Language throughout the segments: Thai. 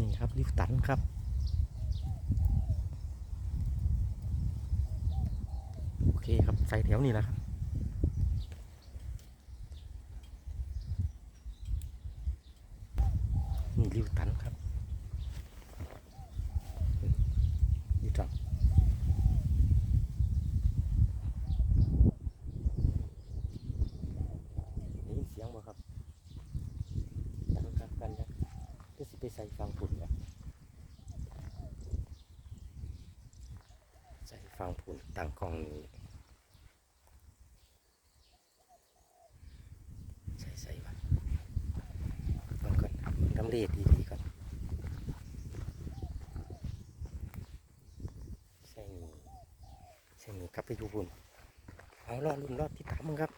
นี่ครับลิฟตันครับโอเคครับใส่แถวนี้แหละครับนี่ลิฟตันครับนี่จังได้ยินเสียงบ่ครับดังครับกันนะก็สิไปใส่ฟังผุนแล้วใส่ฟังผุน ตั้งกล้องนี้ใส่ใส่มาต้องก่อนครับทำเลดดีๆก่อนใส่นี่ใส่นี่กลับไปอยู่บุญเอารอรุ่นรอดที่ตามมึงครับ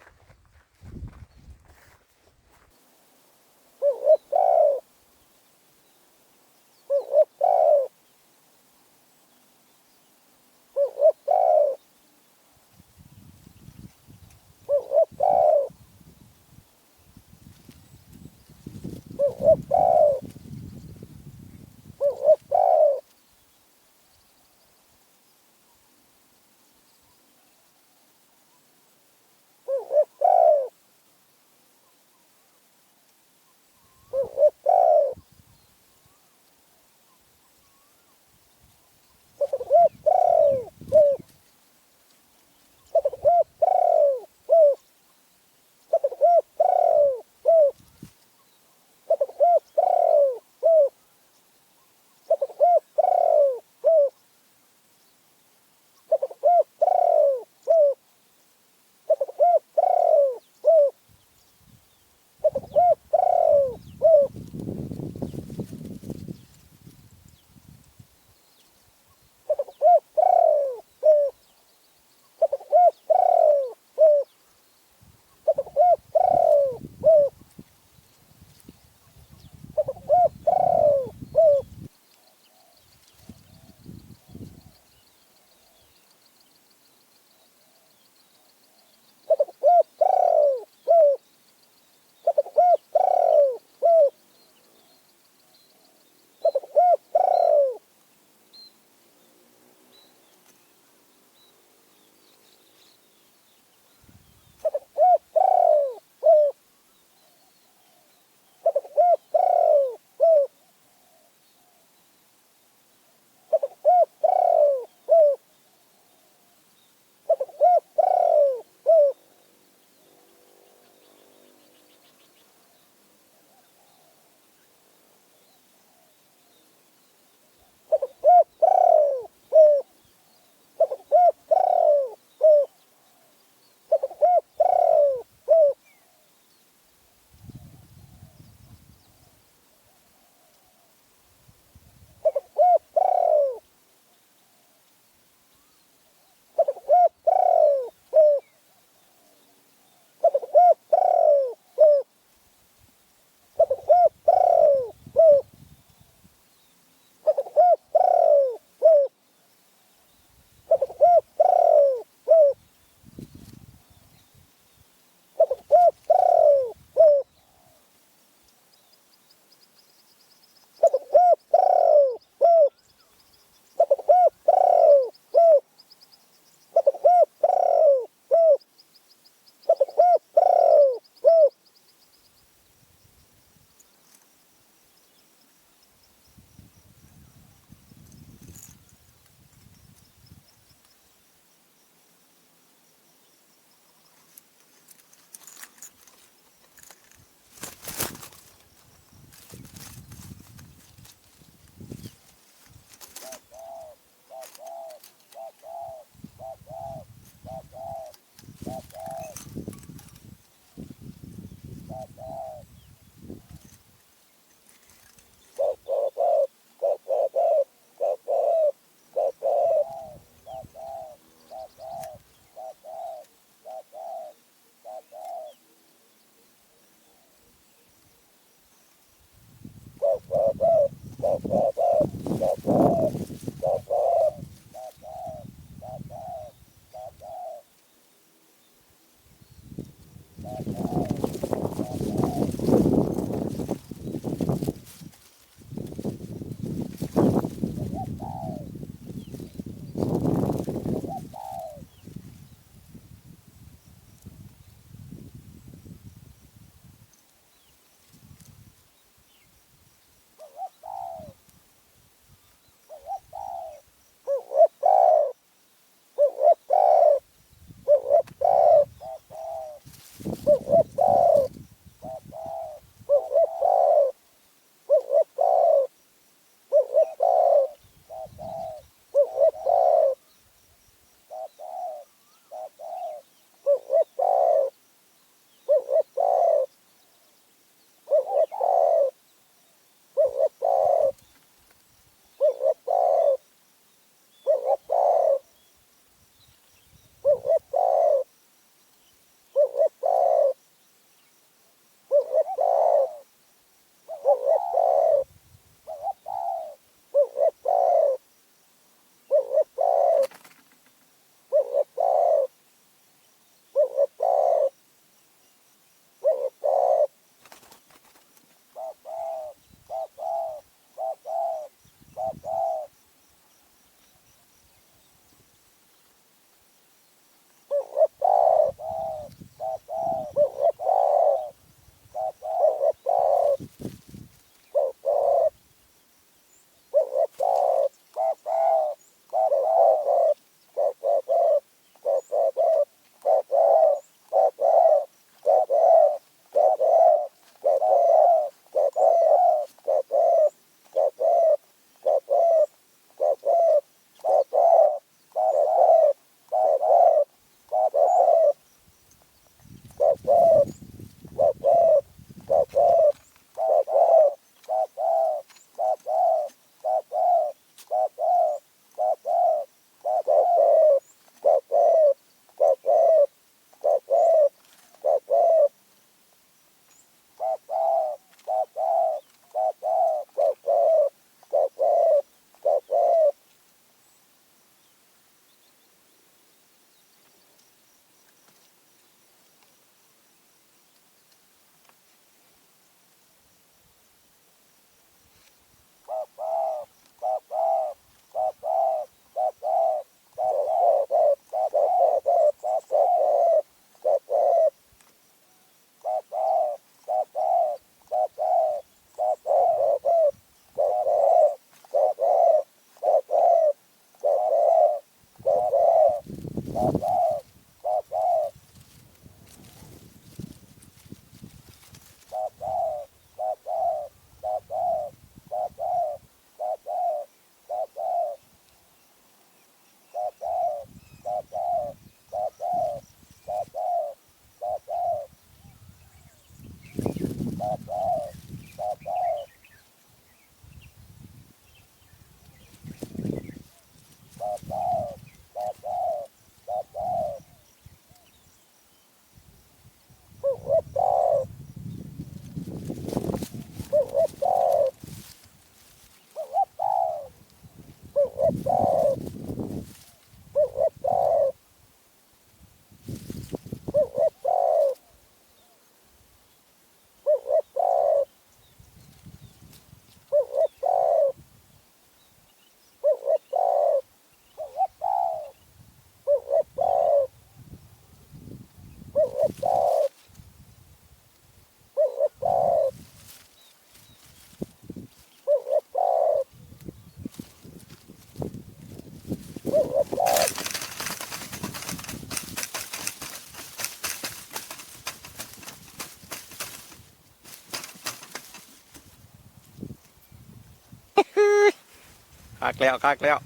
คักแล้วคักแล้ว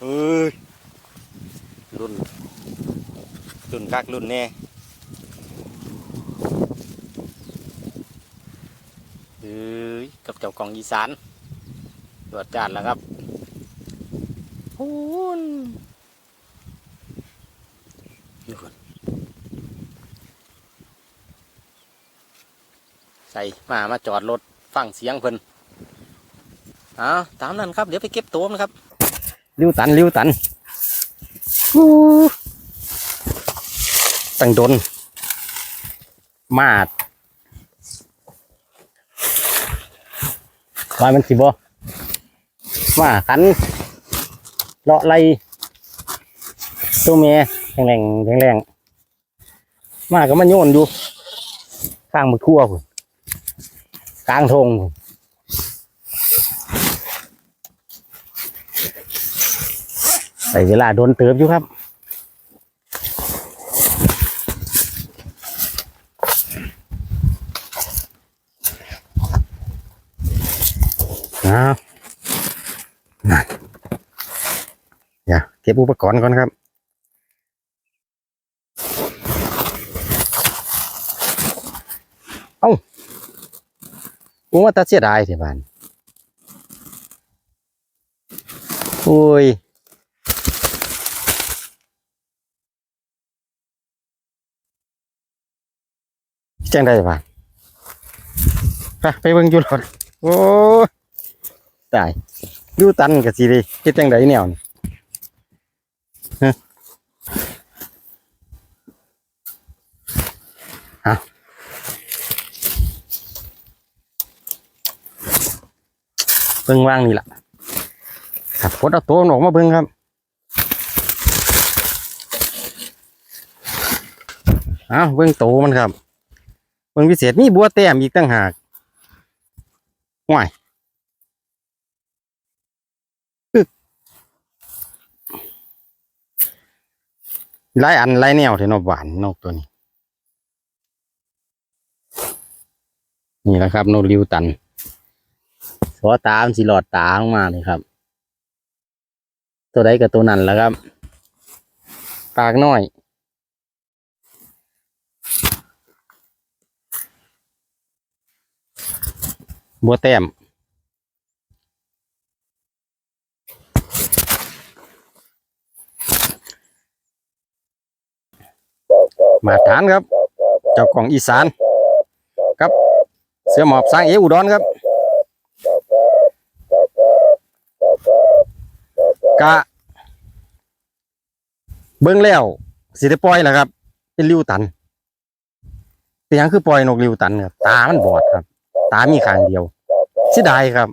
เฮ้ยรุ่นรุ่นคักรุ่นแน่เฮ้ยกับเจ้ากองอีสานตรวจจานแล้วครับฮูนนี่คนใส่มามาจอดรถฟังเสียงเพิ่นเอาตามนั้นครับเดี๋ยวไปเก็บตัวมันครับริ้วตันริ้วตันตั้งดน มาดว่ามันสิบ่มาขันเลาะไรตัวเมียแข็งแรงแข็งแรงมาก็มันโยนอยู่ข้างมือทั่วพุ่นกลางทง ส่เวลาโดนเติบอยู่ครับอ้าวนั่นอย่าเก็บอุปกรณ์ก่อนครับเอ้าผมว่าตาเสียดายเสีบ้านโอ้ย จังได้ป่ะไปไปเบิ่งอยู่รถโอ้ตายอยู่ตันกับสิด้เฮ็ดจังไดแนวนี่ฮะเอาเบิ่งว่างนี่ล่ะครับพดเอาตัวมันออกมาเบิ่งครับเอาเบิ่งโตวมันครับ บิ่งพิเศษมีบัวแต้มอีกตั้งหากห่วยหลายอันหลายแนวเถอะนกหวานนกตัวนี้ นี่แหละครับนกริวตันสอตามสิหลอดตาลงมาเลยครับ ตัวใดกับตัวนั้นแล้วครับ ปากน้อย บัวแต้มมาฐานครับ เจ้าของอีสานครับ เสือหมอบสร้างเอวอุดรครับกะเบิ้งแล้วสิได้ปล่อยแล้วครับ เป็นริวตันเป็นยังคือปล่อยนกริวตันครับตามันบอดครับ ตามีข้างเดียว สียดายครับ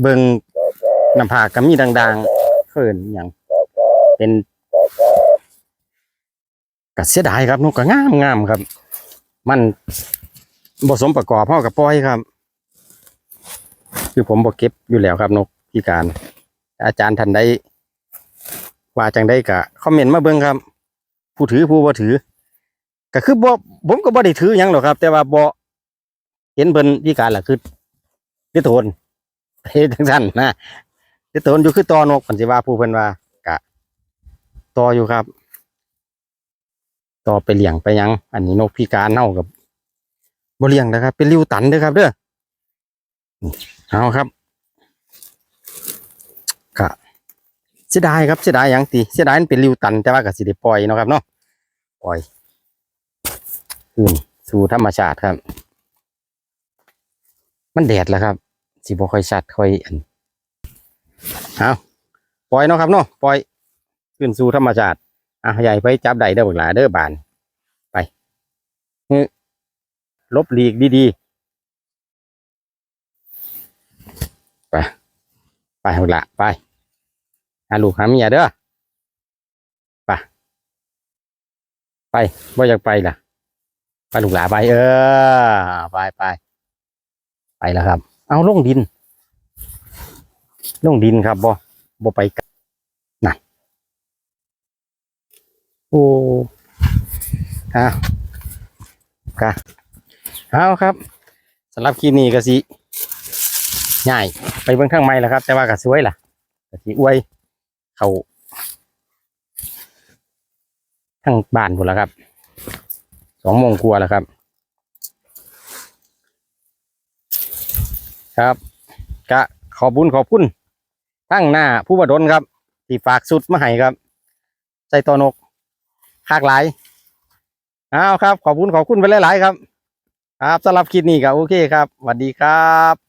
เบิ้งน้ำผากก็มีดังๆเขินอย่างเป็นก็เสียดายครับนกก็งามงามครับ มันผสมประกอบเท่ากับปล่อยครับ คือผมบอกเก็บอยู่แล้วครับนกพิการ อาจารย์ท่านได้ว่าจังได้กะคอมเมนต์มาเบิ่งครับ ผู้ถือผู้บ่ถือก็คือบ่ผมก็บ่ได้ถือยังหรอกครับ แต่ว่าบ่ เห็นเพิ่นพิการล่ะคือเดโทนเฮ็ดจังซั่นนะเดโทนอยู่คือตอนกกันสิว่าผู้เพิ่นว่ากะต่ออยู่ครับ ต่อไปเลี้ยงไปยัง อันนี้นกพิการเน่ากับบ่เลี้ยงนะครับ เป็นริวตันเด้อครับเด้อเอาครับก็เสียดายครับเสียดายอย่างตีเสียดายมันเป็นริวตันแต่ว่าก็สิได้ปล่อยเนาะครับเนาะปล่อยคืนสู่ธรรมชาติครับ มันแดดแล้วครับสิบ่ค่อยชัดค่อยอันเอาปล่อยเนาะครับเนาะปล่อยคืนสู่ธรรมชาติอะใหญ่ไปจับได้เด้อบักหลาเด้อบานไปฮึลบหลีกดีๆไปไปเอาละไปหาลูกหาเมียเด้อไปไปว่อยากไปล่ะไปลูกหลาไปเออไปไป ไปแล้วครับ เอาลงดิน ลงดินครับบ่บ่ไปกันนั่นโอ้เอาค่ะเอาครับสำหรับคลิปนี้ก็สิง่ายไปเบิ่งข้างในแหล้วครับ แต่ว่าก็สวยล่ะก็สิอวยเขาทั้งบ้านหมดแล้วครับสองโมงกลัวแล้วครับ ครับกะขอบุญขอบคุณทั้งหน้าผู้บดลครับที่ฝากสุดมาให้ครับใจตัวนกคากหลายอ้าวครับ ขอบคุณขอบคุณไปหลายๆครับ ครับสำหรับคลิปนี้ก็โอเคครับสวัสดีครับ